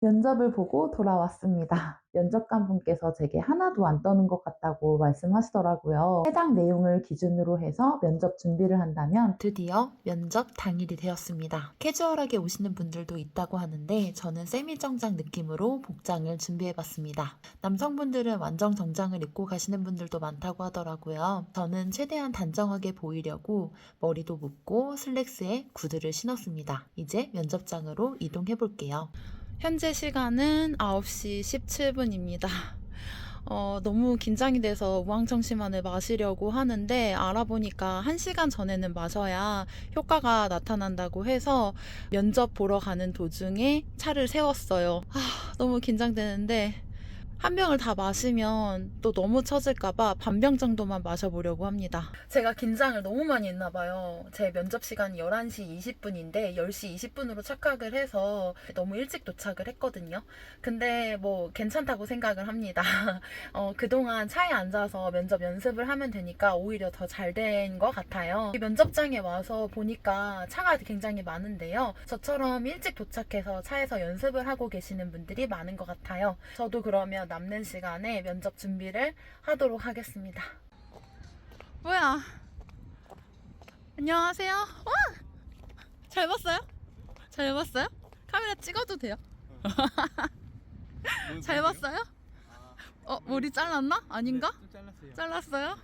면접을 보고 돌아왔습니다. 면접관 분께서 제게 하나도 안 떠는 것 같다고 말씀하시더라고요. 해당 내용을 기준으로 해서 면접 준비를 한다면 드디어 면접 당일이 되었습니다. 캐주얼하게 오시는 분들도 있다고 하는데 저는 세미 정장 느낌으로 복장을 준비해봤습니다. 남성분들은 완전 정장을 입고 가시는 분들도 많다고 하더라고요. 저는 최대한 단정하게 보이려고 머리도 묶고 슬랙스에 구두를 신었습니다. 이제 면접장으로 이동해 볼게요. 현재 시간은 9시 17분입니다. 어, 너무 긴장이 돼서 우황청심환을 마시려고 하는데 알아보니까 1시간 전에는 마셔야 효과가 나타난다고 해서 면접 보러 가는 도중에 차를 세웠어요. 아, 너무 긴장되는데 한 병을 다 마시면 또 너무 처질까봐 반 병 정도만 마셔보려고 합니다. 제가 긴장을 너무 많이 했나 봐요. 제 면접 시간이 11시 20분인데 10시 20분으로 착각을 해서 너무 일찍 도착을 했거든요. 근데 뭐 괜찮다고 생각을 합니다. 어, 그동안 차에 앉아서 면접 연습을 하면 되니까 오히려 더 잘 된 것 같아요. 이 면접장에 와서 보니까 차가 굉장히 많은데요. 저처럼 일찍 도착해서 차에서 연습을 하고 계시는 분들이 많은 것 같아요. 저도 그러면 남는 시간에 면접 준비를 하도록 하겠습니다. 뭐야? 안녕하세요. 와! 잘 봤어요? 잘 봤어요? 카메라 찍어도 돼요? 잘 봤어요? 어, 머리 잘랐나? 아닌가? 좀 잘랐어요. 잘랐어요?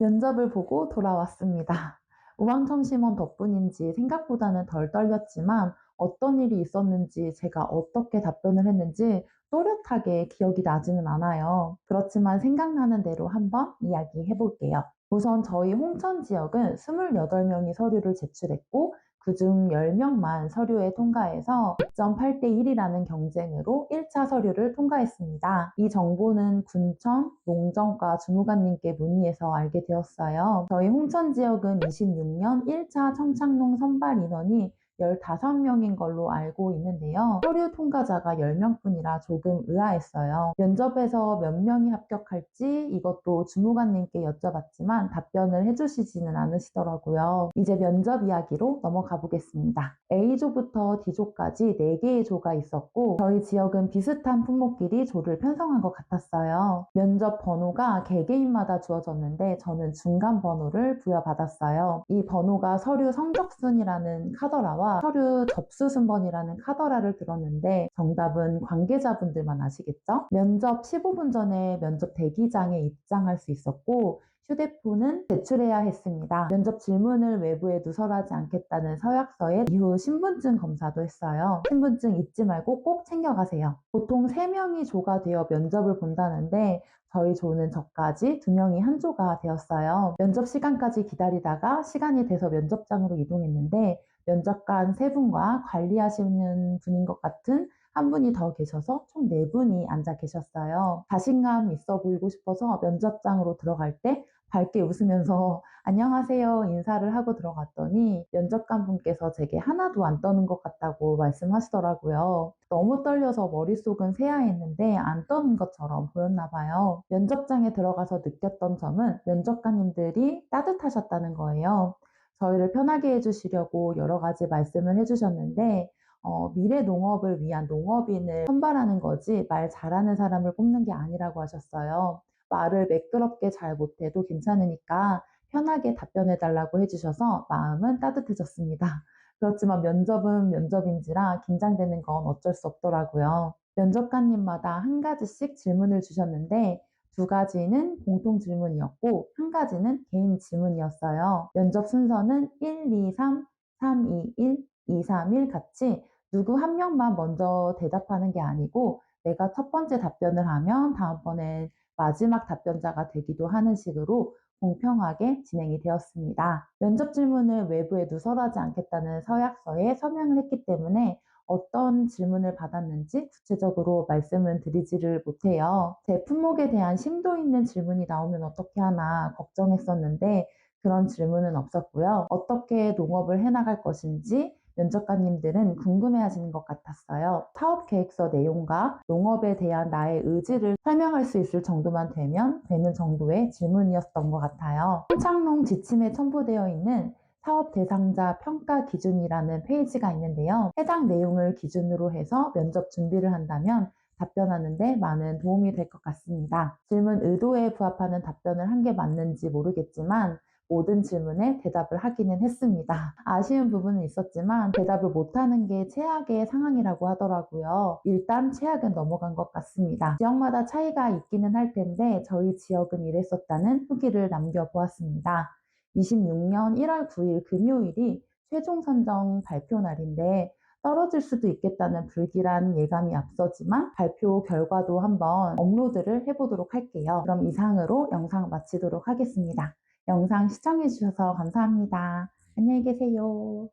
면접을 보고 돌아왔습니다. 우왕청심원 덕분인지 생각보다는 덜 떨렸지만 어떤 일이 있었는지 제가 어떻게 답변을 했는지 또렷하게 기억이 나지는 않아요. 그렇지만 생각나는 대로 한번 이야기해 볼게요. 우선 저희 홍천 지역은 28명이 서류를 제출했고 그중 10명만 서류에 통과해서 2.8대 1이라는 경쟁으로 1차 서류를 통과했습니다. 이 정보는 군청, 농정과 주무관님께 문의해서 알게 되었어요. 저희 홍천 지역은 26년 1차 청창농 선발 인원이 15명인 걸로 알고 있는데요. 서류 통과자가 10명뿐이라 조금 의아했어요. 면접에서 몇 명이 합격할지 이것도 주무관님께 여쭤봤지만 답변을 해주시지는 않으시더라고요. 이제 면접 이야기로 넘어가 보겠습니다. A조부터 D조까지 4개의 조가 있었고 저희 지역은 비슷한 품목끼리 조를 편성한 것 같았어요. 면접 번호가 개개인마다 주어졌는데 저는 중간 번호를 부여받았어요. 이 번호가 서류 성적순이라는 카더라와 서류 접수 순번이라는 카더라를 들었는데 정답은 관계자분들만 아시겠죠? 면접 15분 전에 면접 대기장에 입장할 수 있었고 휴대폰은 제출해야 했습니다. 면접 질문을 외부에 누설하지 않겠다는 서약서에 이후 신분증 검사도 했어요. 신분증 잊지 말고 꼭 챙겨가세요. 보통 3명이 조가 되어 면접을 본다는데 저희 조는 저까지 2명이 한 조가 되었어요. 면접 시간까지 기다리다가 시간이 돼서 면접장으로 이동했는데 면접관 세 분과 관리하시는 분인 것 같은 한 분이 더 계셔서 총 네 분이 앉아 계셨어요. 자신감 있어 보이고 싶어서 면접장으로 들어갈 때 밝게 웃으면서 안녕하세요 인사를 하고 들어갔더니 면접관 분께서 제게 하나도 안 떠는 것 같다고 말씀하시더라고요. 너무 떨려서 머릿속은 새하했는데 안 떠는 것처럼 보였나 봐요. 면접장에 들어가서 느꼈던 점은 면접관님들이 따뜻하셨다는 거예요. 저희를 편하게 해주시려고 여러 가지 말씀을 해주셨는데 어, 미래 농업을 위한 농업인을 선발하는 거지 말 잘하는 사람을 뽑는 게 아니라고 하셨어요. 말을 매끄럽게 잘 못해도 괜찮으니까 편하게 답변해 달라고 해주셔서 마음은 따뜻해졌습니다. 그렇지만 면접은 면접인지라 긴장되는 건 어쩔 수 없더라고요. 면접관님마다 한 가지씩 질문을 주셨는데 두 가지는 공통 질문이었고 한 가지는 개인 질문이었어요. 면접 순서는 1, 2, 3, 3, 2, 1, 2, 3, 1 같이 누구 한 명만 먼저 대답하는 게 아니고 내가 첫 번째 답변을 하면 다음번엔 마지막 답변자가 되기도 하는 식으로 공평하게 진행이 되었습니다. 면접 질문을 외부에 누설하지 않겠다는 서약서에 서명을 했기 때문에 어떤 질문을 받았는지 구체적으로 말씀은 드리지를 못해요. 제 품목에 대한 심도 있는 질문이 나오면 어떻게 하나 걱정했었는데 그런 질문은 없었고요. 어떻게 농업을 해나갈 것인지 면접관님들은 궁금해 하시는 것 같았어요. 사업 계획서 내용과 농업에 대한 나의 의지를 설명할 수 있을 정도만 되면 되는 정도의 질문이었던 것 같아요. 홍창농 지침에 첨부되어 있는 사업 대상자 평가 기준이라는 페이지가 있는데요. 해당 내용을 기준으로 해서 면접 준비를 한다면 답변하는데 많은 도움이 될 것 같습니다. 질문 의도에 부합하는 답변을 한 게 맞는지 모르겠지만 모든 질문에 대답을 하기는 했습니다. 아쉬운 부분은 있었지만 대답을 못하는 게 최악의 상황이라고 하더라고요. 일단 최악은 넘어간 것 같습니다. 지역마다 차이가 있기는 할 텐데 저희 지역은 이랬었다는 후기를 남겨보았습니다. 26년 1월 9일 금요일이 최종 선정 발표 날인데 떨어질 수도 있겠다는 불길한 예감이 앞서지만 발표 결과도 한번 업로드를 해보도록 할게요. 그럼 이상으로 영상 마치도록 하겠습니다. 영상 시청해주셔서 감사합니다. 안녕히 계세요.